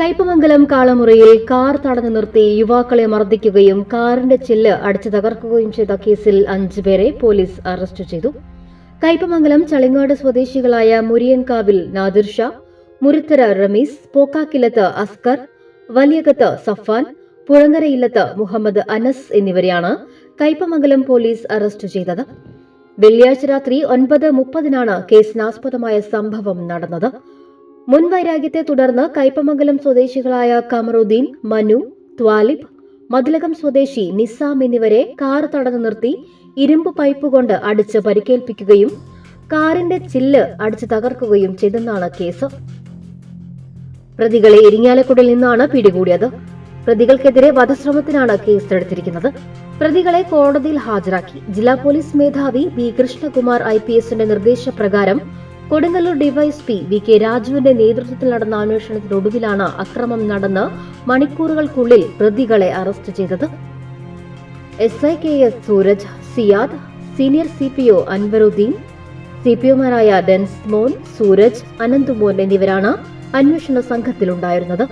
Kaipamangalam കാളമുറിയിൽ car തടഞ്ഞു നിർത്തി യുവാക്കളെ മർദ്ദിക്കുകയും കാറിന്റെ ചില്ല് അടിച്ചു തകർക്കുകയും ചെയ്ത കേസിൽ അഞ്ചുപേരെ പോലീസ് അറസ്റ്റ് ചെയ്തു. കയ്പമംഗലം ചളിങ്ങാട് സ്വദേശികളായ മുരിയൻകാവിൽ നാദിർ ഷാ മുരുത്തര റമീസ് പോക്കാക്കിലത്ത് അസ്കർ വലിയകത്ത് സഫാൻ പുഴങ്ങരയില്ലത്ത് മുഹമ്മദ് അനസ് എന്നിവരെയാണ് കയ്പമംഗലം പോലീസ് അറസ്റ്റ് ചെയ്തത്. വെള്ളിയാഴ്ച രാത്രി ഒൻപത് മുപ്പതിനാണ് കേസിനാസ്പദമായ സംഭവം നടന്നത്. മുൻവൈരാഗ്യത്തെ തുടർന്ന് കൈപ്പമംഗലം സ്വദേശികളായ കമറുദ്ദീൻ മനു ത്വാലിബ് മതിലകം സ്വദേശി നിസാം എന്നിവരെ കാർ തടഞ്ഞു നിർത്തി ഇരുമ്പ് പൈപ്പ് കൊണ്ട് അടിച്ച് പരിക്കേൽപ്പിക്കുകയും കാറിന്റെ ചില്ല് അടിച്ചു തകർക്കുകയും ചെയ്തെന്നാണ് കേസ്. പ്രതികളെ ഇരിങ്ങാലക്കുടയിൽ നിന്നാണ് പിടികൂടിയത്. പ്രതികൾക്കെതിരെ വധശ്രമത്തിനാണ് കേസ് എടുത്തിരിക്കുന്നത് പ്രതികളെ കോടതിയിൽ ഹാജരാക്കി. ജില്ലാ പോലീസ് മേധാവി ബി കൃഷ്ണകുമാർ ഐ പി എസിന്റെ നിർദ്ദേശപ്രകാരം കൊടുങ്ങല്ലൂർ ഡിവൈഎസ്പി വി കെ രാജുവിന്റെ നേതൃത്വത്തിൽ നടന്ന അന്വേഷണത്തിനൊടുവിലാണ് അക്രമം നടന്ന് മണിക്കൂറുകൾക്കുള്ളിൽ പ്രതികളെ അറസ്റ്റ് ചെയ്തത്. S I K S Sooraj Siyad senior C P O Anwaruddeen C P ഒമാരായ Densmon Sooraj Ananthumon എന്നിവരാണ് അന്വേഷണ സംഘത്തിലുണ്ടായിരുന്നത്.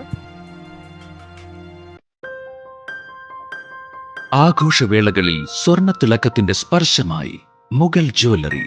ആഘോഷവേളകളിൽ സ്വർണ തിളക്കത്തിന്റെ സ്പർശമായി മുഗൾ ജ്വല്ലറി.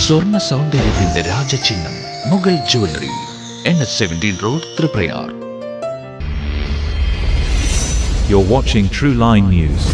സ്വർണ്ണ സൗന്ദര്യത്തിന്റെ രാജചിഹ്നം Mughal jewellery N S seventeen road Triprayar You're watching True Line News.